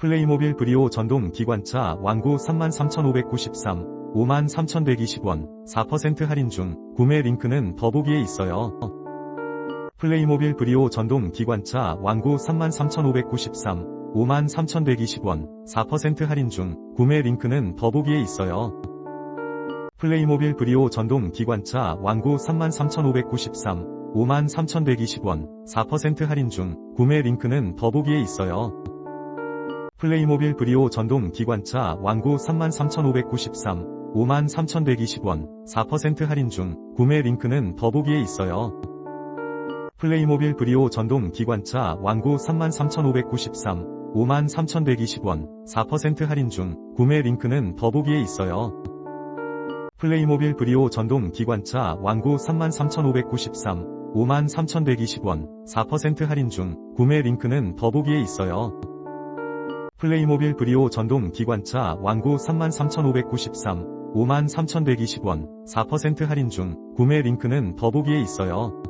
플레이모빌 브리오 전동 기관차 완구 33,593, 53,120원, 4% 할인 중, 구매 링크는 더보기에 있어요. 플레이모빌 브리오 전동 기관차 완구 33,593, 53,120원, 4% 할인 중, 구매 링크는 더보기에 있어요. 플레이모빌 브리오 전동 기관차 완구 33,593, 53,120원, 4% 할인 중, 구매 링크는 더보기에 있어요. 플레이모빌 브리오 전동 기관차 완구 33,593, 53,120원, 4% 할인 중, 구매 링크는 더보기에 있어요. 플레이모빌 브리오 전동 기관차 완구 33,593, 53,120원, 4% 할인 중, 구매 링크는 더보기에 있어요. 플레이모빌 브리오 전동 기관차 완구 33,593, 53,120원, 4% 할인 중, 구매 링크는 더보기에 있어요. 플레이모빌 브리오 전동 기관차 완구 33,593, 53,120원, 4% 할인 중, 구매 링크는 더보기에 있어요.